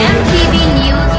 MTV News.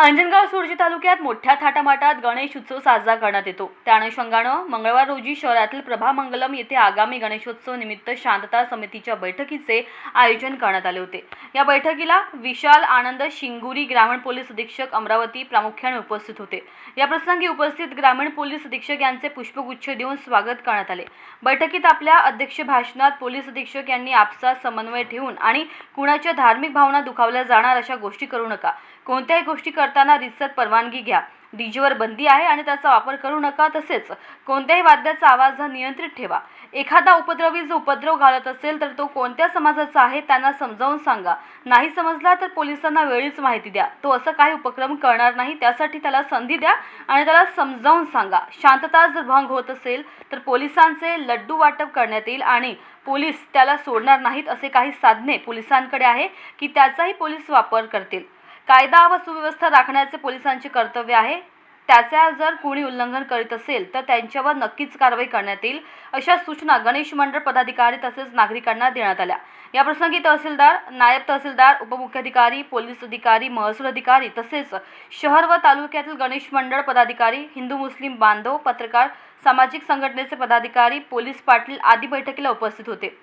Anjangaon सुरजी तालुक्यात मोठ्या थाटामाटात गणेश उत्सव साजरा करण्यात येतो. त्या अनुषंगानं मंगळवार रोजी शहरातील प्रभामंगलम येथे आगामी गणेशोत्सव निमित्त शांतता समितीच्या बैठकीचे आयोजन करण्यात आले होते. या बैठकीला विशाल आनंद शिंगुरी ग्रामीण पोलीस अधीक्षक अमरावती प्रामुख्याने उपस्थित होते. या प्रसंगी उपस्थित ग्रामीण पोलीस अधीक्षक यांचे पुष्पगुच्छ देऊन स्वागत करण्यात आले. बैठकीत आपल्या अध्यक्ष भाषणात पोलीस अधीक्षक यांनी आपसात समन्वय ठेवून आणि कुणाच्या धार्मिक भावना दुखावल्या जाणार अशा गोष्टी करू नका. कोणत्याही गोष्टी करताना रितसर परवानगी घ्या. डीजेवर बंदी आहे आणि त्याचा वापर करू नका तसेच कोणत्याही वाद्याचा आवाज हा नियंत्रित ठेवा. एखादा उपद्रवी जो उपद्रव घालत असेल तर तो कोणत्या समाजाचा आहे त्यांना समजावून सांगा. नाही समजला तर पोलिसांना वेळीच माहिती द्या. तो असं काही उपक्रम करणार नाही त्यासाठी त्याला संधी द्या आणि त्याला समजावून सांगा. शांतता जर भंग होत असेल तर पोलिसांचे लड्डू वाटप करण्यात येईल आणि पोलीस त्याला सोडणार नाहीत असे काही साधने पोलिसांकडे आहे की त्याचाही पोलीस वापर करतील. कायदा व सुव्यवस्था राखण्याचे पोलिसांचे कर्तव्य आहे. त्याचा जर कोणी उल्लंघन करीत असेल तर त्यांच्यावर नक्कीच कारवाई करण्यात येईल अशा सूचना गणेश मंडळ पदाधिकारी तसेच नागरिकांना देण्यात आल्या. याप्रसंगी तहसीलदार नायब तहसीलदार उपमुख्याधिकारी पोलीस अधिकारी महसूल अधिकारी तसेच शहर व तालुक्यातील गणेश मंडळ पदाधिकारी हिंदू मुस्लिम बांधव पत्रकार सामाजिक संघटनेचे पदाधिकारी पोलीस पाटील आदी बैठकीला उपस्थित होते.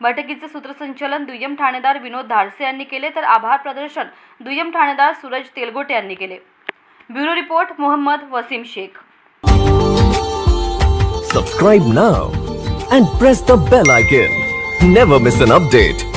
बैठकीचे सूत्रसंचालन दुय्यम ठाणेदार विनोद धाडसे यांनी केले तर आभार प्रदर्शन दुय्यम ठाणेदार सूरज तेलगोटे यांनी केले. Bureau report Mohammad Wasim Sheikh Subscribe now and press the bell icon. Never miss an update.